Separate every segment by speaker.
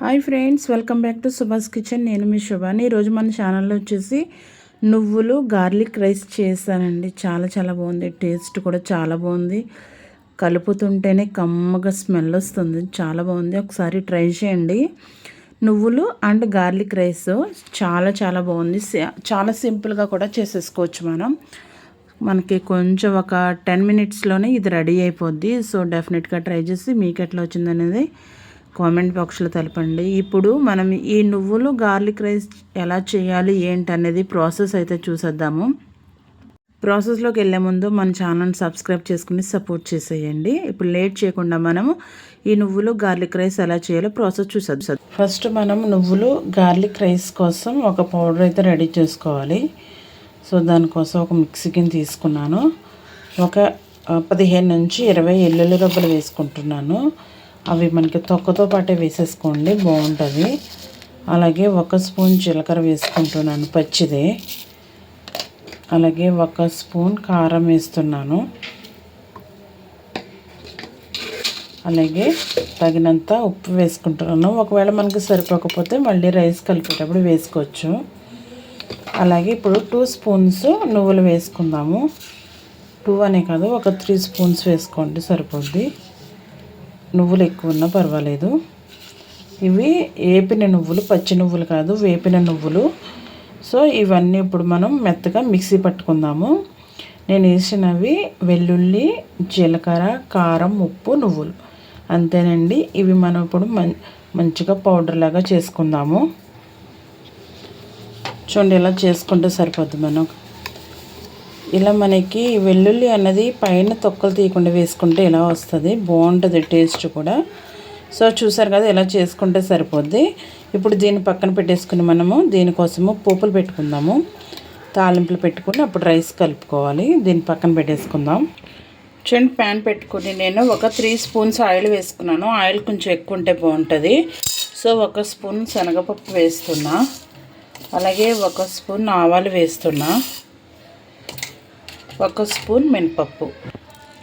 Speaker 1: Hi friends welcome back to Subhash kitchen నేను మీ శుభాని. ఈరోజు మన ఛానల్లో వచ్చేసి నువ్వులు గార్లిక్ రైస్ చేశానండి. చాలా చాలా బాగుంది. టేస్ట్ కూడా చాలా బాగుంది. కలుపుతుంటేనే కమ్మగా స్మెల్ వస్తుంది. చాలా బాగుంది. ఒకసారి ట్రై చేయండి. నువ్వులు అండ్ గార్లిక్ రైస్ చాలా చాలా బాగుంది. చాలా సింపుల్గా కూడా చేసేసుకోవచ్చు మనం. మనకి కొంచెం ఒక టెన్ మినిట్స్లోనే ఇది రెడీ అయిపోద్ది. సో డెఫినెట్గా ట్రై చేసి మీకు ఎట్లా వచ్చిందనేది కామెంట్ బాక్స్లో తెలపండి. ఇప్పుడు మనం ఈ నువ్వులు గార్లిక్ రైస్ ఎలా చేయాలి ఏంటి అనేది ప్రాసెస్ అయితే చూసేద్దాము. ప్రాసెస్లోకి వెళ్ళే ముందు మన ఛానల్ సబ్స్క్రైబ్ చేసుకుని సపోర్ట్ చేసేయండి. ఇప్పుడు లేట్ చేయకుండా మనము ఈ నువ్వులు గార్లిక్ రైస్ ఎలా చేయాలో ప్రాసెస్ చూసేద్దాం. ఫస్ట్ మనం నువ్వులు గార్లిక్ రైస్ కోసం ఒక పౌడర్ అయితే రెడీ చేసుకోవాలి. సో దానికోసం ఒక మిక్సీకి తీసుకున్నాను. ఒక పదిహేను నుంచి ఇరవై ఎల్లుల్లి రబ్బలు వేసుకుంటున్నాను. అవి మనకి తొక్కతో పాటే వేసేసుకోండి బాగుంటుంది. అలాగే ఒక స్పూన్ జీలకర్ర వేసుకుంటున్నాను పచ్చిదే. అలాగే ఒక స్పూన్ కారం వేస్తున్నాను. అలాగే తగినంత ఉప్పు వేసుకుంటున్నాను. ఒకవేళ మనకి సరిపోకపోతే మళ్ళీ రైస్ కలిపేటప్పుడు వేసుకోవచ్చు. అలాగే ఇప్పుడు టూ స్పూన్స్ నువ్వులు వేసుకుందాము. టూ అనే కాదు ఒక త్రీ స్పూన్స్ వేసుకోండి సరిపోద్ది. నువ్వులు ఎక్కువ ఉన్నా పర్వాలేదు. ఇవి వేపిన నువ్వులు పచ్చి నువ్వులు కాదు వేపిన నువ్వులు. సో ఇవన్నీ ఇప్పుడు మనం మెత్తగా మిక్సీ పట్టుకుందాము. నేను వేసినవి వెల్లుల్లి జీలకర్ర కారం ఉప్పు నువ్వులు. అంతేనండి. ఇవి మనం ఇప్పుడు మం మంచిగా పౌడర్ లాగా చేసుకుందాము. చూడండి ఇలా చేసుకుంటే సరిపోద్ది మనం ఇలా మనకి వెల్లుల్లి అన్నది పైన తొక్కలు తీయకుండా వేసుకుంటే ఇలా వస్తుంది? బాగుంటుంది టేస్ట్ కూడా. సో చూసారు కదా ఇలా చేసుకుంటే సరిపోద్ది. ఇప్పుడు దీన్ని పక్కన పెట్టేసుకుని మనము దీనికోసము పోపులు పెట్టుకుందాము. తాలింపులు పెట్టుకుని అప్పుడు రైస్ కలుపుకోవాలి. దీన్ని పక్కన పెట్టేసుకుందాం. చూడండి ప్యాన్ పెట్టుకుని నేను ఒక త్రీ స్పూన్స్ ఆయిల్ వేసుకున్నాను. ఆయిల్ కొంచెం ఎక్కువ ఉంటే బాగుంటుంది. సో ఒక స్పూన్ శనగపప్పు వేస్తున్నా. అలాగే ఒక స్పూన్ ఆవాలు వేస్తున్నా. ఒక స్పూన్ మినపప్పు.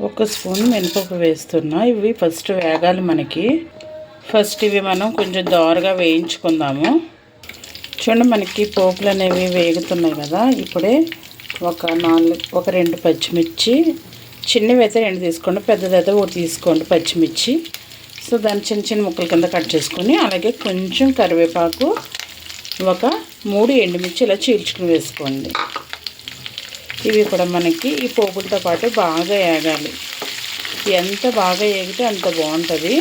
Speaker 1: ఒక స్పూన్ మినపప్పు వేస్తున్నా. ఇవి ఫస్ట్ వేగాలి మనకి. ఫస్ట్ ఇవి మనం కొంచెం దోరగా వేయించుకుందాము. చూడండి మనకి పోపులు అనేవి వేగుతున్నాయి కదా. ఇప్పుడే ఒక నాలుగు ఒక రెండు పచ్చిమిర్చి. చిన్నవి అయితే రెండు తీసుకోండి. పెద్దదైతే ఒకటి తీసుకోండి పచ్చిమిర్చి. సో దాన్ని చిన్న చిన్న ముక్కల కింద కట్ చేసుకొని అలాగే కొంచెం కరివేపాకు ఒక మూడు ఎండుమిర్చి ఇలా చీల్చుకుని వేసుకోండి. ఇవి కూడా మనకి ఈ పోపులతో పాటు బాగా వేగాలి ఎంత బాగా వేగితే అంత బాగుంటుంది.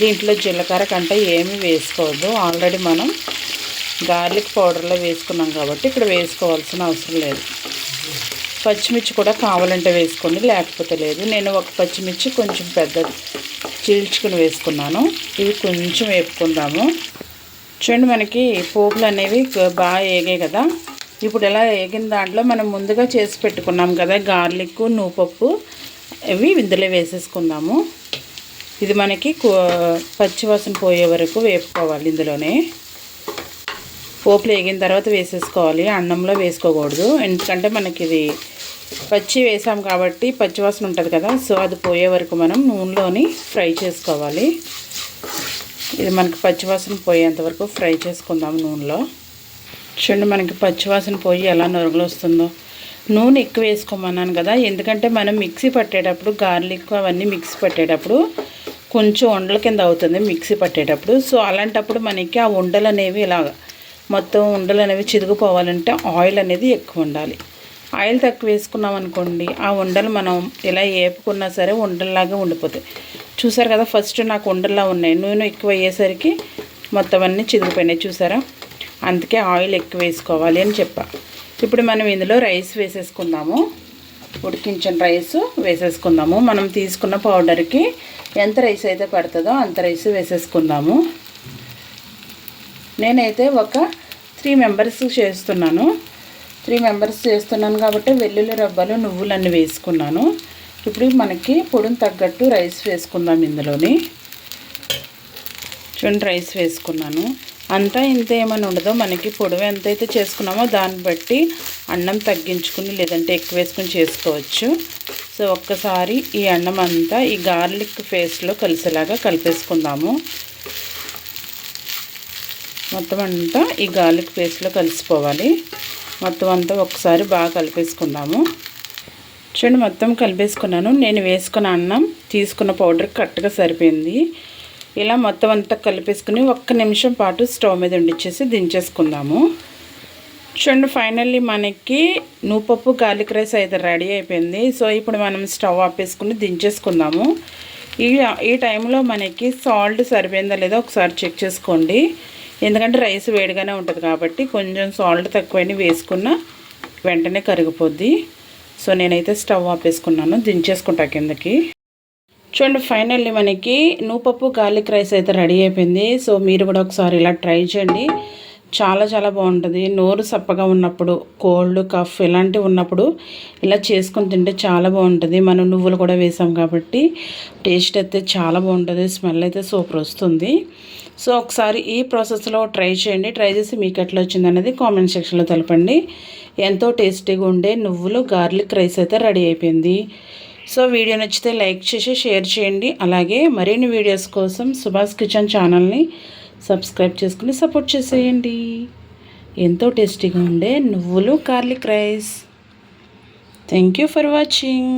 Speaker 1: దీంట్లో జీలకర్ర కంటే ఏమి వేసుకోవద్దు. ఆల్రెడీ మనం గార్లిక్ పౌడర్లో వేసుకున్నాం కాబట్టి ఇక్కడ వేసుకోవాల్సిన అవసరం లేదు. పచ్చిమిర్చి కూడా కావాలంటే వేసుకోండి లేకపోతే లేదు. నేను ఒక పచ్చిమిర్చి కొంచెం పెద్ద చీల్చుకుని వేసుకున్నాను. ఇవి కొంచెం వేపుకుందాము. చూడండి మనకి పోపులు అనేవి బాగా వేగాయి కదా. ఇప్పుడు ఇలా వేగిన దాంట్లో మనం ముందుగా చేసి పెట్టుకున్నాం కదా గార్లిక్ నూపప్పు ఇవి ఇందులో వేసేసుకుందాము. ఇది మనకి పచ్చివాసన పోయే వరకు వేపుకోవాలి ఇందులోనే. పోపులు వేగిన తర్వాత వేసేసుకోవాలి అన్నంలో వేసుకోకూడదు. ఎందుకంటే మనకి ఇది పచ్చి వేసాం కాబట్టి పచ్చివాసన ఉంటుంది కదా సో అది పోయే వరకు మనం నూనెలోని ఫ్రై చేసుకోవాలి. ఇది మనకి పచ్చివాసన పోయేంత వరకు ఫ్రై చేసుకుందాం నూనెలో. చూడండి మనకి పచ్చివాసన పోయి ఎలా నొరుగులు వస్తుందో నూనె ఎక్కువ వేసుకోమన్నాను కదా ఎందుకంటే మనం మిక్సీ పట్టేటప్పుడు గార్లిక్ అవన్నీ మిక్సీ పట్టేటప్పుడు కొంచెం ఉండల కింద అవుతుంది మిక్సీ పట్టేటప్పుడు. సో అలాంటప్పుడు మనకి ఆ ఉండలు అనేవి ఇలాగ మొత్తం ఉండలు అనేవి చిరిగిపోవాలంటే ఆయిల్ అనేది ఎక్కువ ఉండాలి. ఆయిల్ తక్కువ వేసుకున్నాం అనుకోండి ఆ ఉండలు మనం ఇలా ఏపుకున్నా సరే ఉండల్లాగా ఉండిపోతాయి. చూసారు కదా ఫస్ట్ నాకు ఉండల్లా ఉన్నాయి. నూనె ఎక్కువ అయ్యేసరికి మొత్తం అన్నీ చిరిగిపోయినాయి. చూసారా? అందుకే ఆయిల్ ఎక్కువ వేసుకోవాలి అని చెప్పా. ఇప్పుడు మనం ఇందులో రైస్ వేసేసుకుందాము. ఉడికించిన రైస్ వేసేసుకుందాము. మనం తీసుకున్న పౌడర్కి ఎంత రైస్ అయితే పడుతుందో అంత రైస్ వేసేసుకుందాము. నేనైతే ఒక త్రీ మెంబర్స్ చేస్తున్నాను. త్రీ మెంబర్స్ చేస్తున్నాను కాబట్టి వెల్లుల్లి రబ్బలు నువ్వులన్నీ వేసుకున్నాను. ఇప్పుడు మనకి పొడిని తగ్గట్టు రైస్ వేసుకుందాం ఇందులోని. చూడండి రైస్ వేసుకున్నాను. అంతా ఇంత ఏమైనా ఉండదో? మనకి పొడవు ఎంతైతే చేసుకున్నామో దాన్ని బట్టి అన్నం తగ్గించుకుని లేదంటే ఎక్కువ వేసుకుని చేసుకోవచ్చు. సో ఒక్కసారి ఈ అన్నం అంతా ఈ గార్లిక్ పేస్ట్లో కలిసేలాగా కలిపేసుకుందాము. మొత్తం అంతా ఈ గార్లిక్ పేస్ట్లో కలిసిపోవాలి. మొత్తం అంతా ఒకసారి బాగా కలిపేసుకుందాము. చూడండి మొత్తం కలిపేసుకున్నాను. నేను వేసుకున్న అన్నం తీసుకున్న పౌడర్ కరెక్ట్గా సరిపోయింది. ఇలా మొత్తం అంతా కలిపేసుకుని ఒక్క నిమిషం పాటు స్టవ్ మీద ఉండిచ్చేసి దించేసుకుందాము. చూడండి ఫైనల్లీ మనకి నూపప్పు గార్లిక్ రైస్ అయితే రెడీ అయిపోయింది. సో ఇప్పుడు మనం స్టవ్ ఆపేసుకుని దించేసుకుందాము. ఈ ఈ టైంలో మనకి సాల్ట్ సరిపోయిందా లేదా ఒకసారి చెక్ చేసుకోండి. ఎందుకంటే రైస్ వేడిగానే ఉంటుంది కాబట్టి కొంచెం సాల్ట్ తక్కువైన వేసుకున్న వెంటనే కరిగిపోద్ది. సో నేనైతే స్టవ్ ఆపేసుకున్నాను దించేసుకుంటా కిందకి. చూడండి ఫైనల్లీ మనకి నూపప్పు గార్లిక్ రైస్ అయితే రెడీ అయిపోయింది. సో మీరు కూడా ఒకసారి ఇలా ట్రై చేయండి. చాలా చాలా బాగుంటుంది. నోరు సప్పగా ఉన్నప్పుడు కోల్డ్ కఫ్ ఇలాంటివి ఉన్నప్పుడు ఇలా చేసుకొని తింటే చాలా బాగుంటుంది. మనం నువ్వులు కూడా వేసాం కాబట్టి టేస్ట్ అయితే చాలా బాగుంటుంది. స్మెల్ అయితే సూపర్ వస్తుంది. సో ఒకసారి ఈ ప్రాసెస్లో ట్రై చేయండి. ట్రై చేసి మీకు ఎట్లా వచ్చింది అనేది కామెంట్ సెక్షన్లో తెలపండి. ఎంతో టేస్టీగా ఉండే నువ్వులు గార్లిక్ రైస్ అయితే రెడీ అయిపోయింది. సో వీడియో నచ్చితే లైక్ చేసి షేర్ చేయండి. అలాగే మరిన్ని వీడియోస్ కోసం సుభాష్ కిచెన్ ఛానల్ని సబ్స్క్రైబ్ చేసుకుని సపోర్ట్ చేసేయండి. ఎంతో టేస్టీగా ఉండే నువ్వులు garlic rice. Thank you for watching